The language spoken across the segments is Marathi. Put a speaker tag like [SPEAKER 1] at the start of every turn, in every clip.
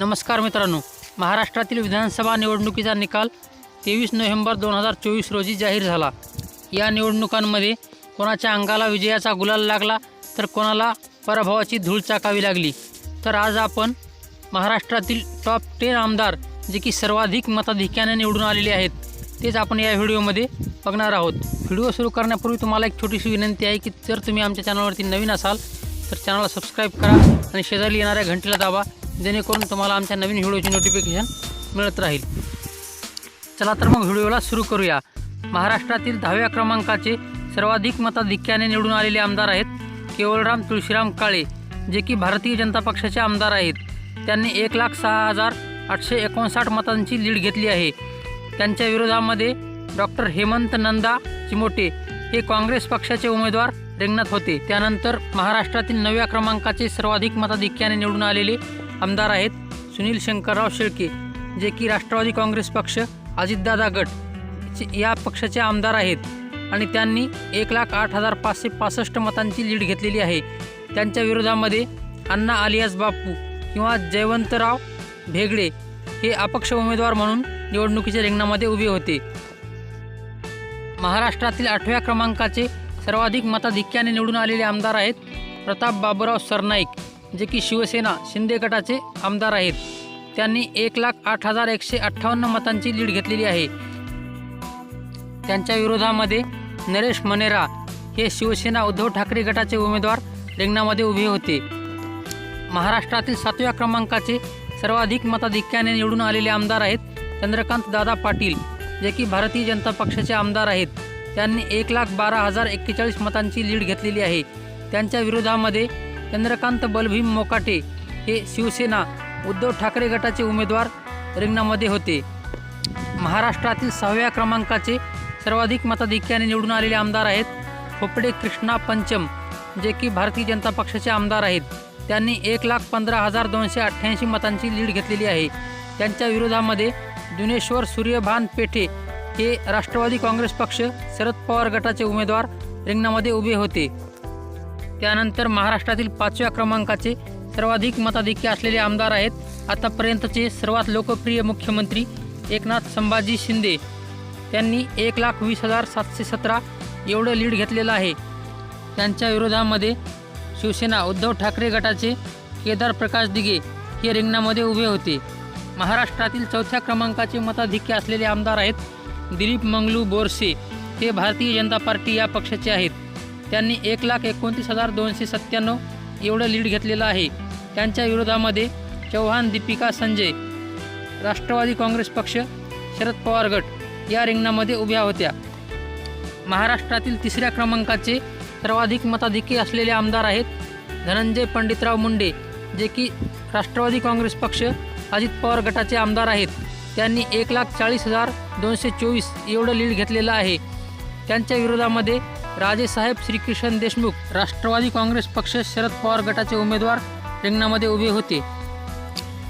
[SPEAKER 1] नमस्कार मित्रांनो. महाराष्ट्रातील विधानसभा निवडणुकीचा निकाल तेवीस नोव्हेंबर दोन हजार चोवीस रोजी जाहीर झाला. या निवडणुकांमध्ये कोणाच्या अंगाला विजयाचा गुलाल लागला तर कोणाला पराभवाची धूळ चाकावी लागली. तर आज आपण महाराष्ट्रातील टॉप टेन आमदार जे की सर्वाधिक मताधिक्याने निवडून आलेले आहेत तेच आपण या व्हिडिओमध्ये बघणार आहोत. व्हिडिओ सुरू करण्यापूर्वी तुम्हाला एक छोटीशी विनंती आहे की जर तुम्ही आमच्या चॅनलवरती नवीन असाल तर चॅनलला सबस्क्राईब करा आणि शेजारी येणाऱ्या घंटेला दाबा. जेणेकरून तुम्हाला आमच्या नवीन व्हिडिओची नोटिफिकेशन मिळत राहील. चला तर मग व्हिडिओला सुरू करूया. महाराष्ट्रातील दहाव्या क्रमांकाचे सर्वाधिक मताधिक्याने निवडून आलेले आमदार आहेत केवळराम तुळशीराम काळे जे की भारतीय जनता पक्षाचे आमदार आहेत. त्यांनी एक लाख सहा हजार आठशे एकोणसाठ मतांची लीड घेतली आहे. त्यांच्या विरोधामध्ये डॉक्टर हेमंत नंदा चिमोटे हे काँग्रेस पक्षाचे उमेदवार रिंगणात होते. त्यानंतर महाराष्ट्रातील नवव्या क्रमांकाचे सर्वाधिक मताधिक्याने निवडून आलेले आमदार आहेत सुनील शंकरराव शेळके जे की राष्ट्रवादी काँग्रेस पक्ष अजितदादा गट चे- या पक्षाचे आमदार आहेत. आणि त्यांनी एक लाख आठ हजार पाचशे पासष्ट मतांची लीड घेतलेली आहे. त्यांच्या विरोधामध्ये अण्णा आलियास बापू किंवा जयवंतराव भेगडे हे अपक्ष उमेदवार म्हणून निवडणुकीच्या रिंगणामध्ये उभे होते. महाराष्ट्रातील आठव्या क्रमांकाचे सर्वाधिक मताधिक्याने निवडून आलेले आमदार आहेत प्रताप बाबूराव सरनाईक. जे की शिवसेना शिंदे गटाचे आमदार आहेत. त्यांनी एक लाख आठ हजार एकशे अठ्ठावन्न मतांची लीड घेतलेली आहे. त्यांच्या विरोधामध्ये नरेश मनेरा हे शिवसेना उद्धव ठाकरे गटाचे उमेदवार रिंगणामध्ये उभे होते. महाराष्ट्रातील सातव्या क्रमांकाचे सर्वाधिक मताधिक्याने निवडून आलेले आमदार आहेत चंद्रकांत दादा पाटील जे की भारतीय जनता पक्षाचे आमदार आहेत. त्यांनी एक लाख बारा हजार एक्केचाळीस मतांची लीड घेतलेली आहे. त्यांच्या विरोधामध्ये चंद्रकांत बलभीम मोकाटे हे शिवसेना उद्धव ठाकरे गटाचे उमेदवार रिंगणामध्ये होते. महाराष्ट्रातील सहाव्या क्रमांकाचे सर्वाधिक मताधिक्याने निवडून आलेले आमदार आहेत खोपडे कृष्णा पंचम जे की भारतीय जनता पक्षाचे आमदार आहेत. त्यांनी एक लाख पंधरा हजार दोनशे अठ्ठ्याऐंशी मतांची लीड घेतलेली आहे. त्यांच्या विरोधामध्ये जुनेश्वर सूर्यभान पेठे हे राष्ट्रवादी काँग्रेस पक्ष शरद पवार गटाचे उमेदवार रिंगणामध्ये उभे होते. त्यानंतर महाराष्ट्रातील पाचव्या क्रमांकाचे सर्वाधिक मताधिक्य असलेले आमदार आहेत आतापर्यंतचे सर्वात लोकप्रिय मुख्यमंत्री एकनाथ संभाजी शिंदे. त्यांनी एक लाख वीस हजार सातशे सतरा एवढं लीड घेतलेलं आहे. त्यांच्या विरोधामध्ये शिवसेना उद्धव ठाकरे गटाचे केदार प्रकाश दिघे हे रिंगणामध्ये उभे होते. महाराष्ट्रातील चौथ्या क्रमांकाचे मताधिक्य असलेले आमदार आहेत दिलीप मंगलू बोरसे. हे भारतीय जनता पार्टी या पक्षाचे आहेत. त्यांनी एक लाख एकोणतीस हजार दोनशे सत्त्याण्णव एवढं लीड घेतलेलं आहे. त्यांच्या विरोधामध्ये चौहान दीपिका संजय राष्ट्रवादी काँग्रेस पक्ष शरद पवार गट या रिंगणामध्ये उभ्या होत्या. महाराष्ट्रातील तिसऱ्या क्रमांकाचे सर्वाधिक मताधिकी असलेले आमदार आहेत धनंजय पंडितराव मुंडे जे की राष्ट्रवादी काँग्रेस पक्ष अजित पवार गटाचे आमदार आहेत. त्यांनी एक लाख चाळीस हजार दोनशे चोवीस एवढं लीड घेतलेलं आहे. त्यांच्या विरोधामध्ये राजेसाहेब श्रीकृष्ण देशमुख राष्ट्रवादी काँग्रेस पक्ष शरद पवार गटाचे उमेदवार रिंगणामध्ये उभे होते.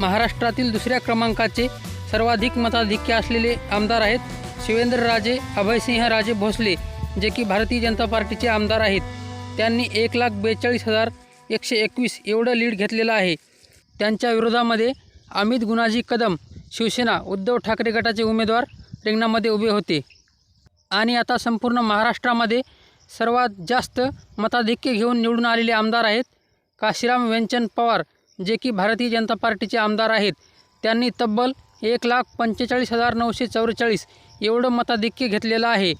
[SPEAKER 1] महाराष्ट्रातील दुसऱ्या क्रमांकाचे सर्वाधिक मताधिक्य असलेले आमदार आहेत शिवेंद्रराजे अभयसिंह राजे भोसले जे की भारतीय जनता पार्टीचे आमदार आहेत. त्यांनी एक लाख बेचाळीस हजार एकशे एकवीस एवढं लीड घेतलेलं आहे. त्यांच्या विरोधामध्ये अमित गुणाजी कदम शिवसेना उद्धव ठाकरे गटाचे उमेदवार रिंगणामध्ये उभे होते. आणि आता संपूर्ण महाराष्ट्रामध्ये सर्वात जास्त मताधिक्य घेऊन निवडून आलेले आमदार आहेत काशीराम व्यंचन पवार जे की भारतीय जनता पार्टीचे आमदार आहेत. त्यांनी तब्बल एक लाख पंचेचाळीस हजार नऊशे चौवेचाळीस एवढं मताधिक्य घेतलेलं आहे.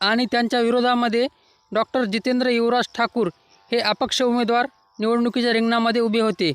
[SPEAKER 1] आणि त्यांच्या विरोधामध्ये डॉक्टर जितेंद्र युवराज ठाकूर हे अपक्ष उमेदवार निवडणुकीच्या रिंगणामध्ये उभे होते.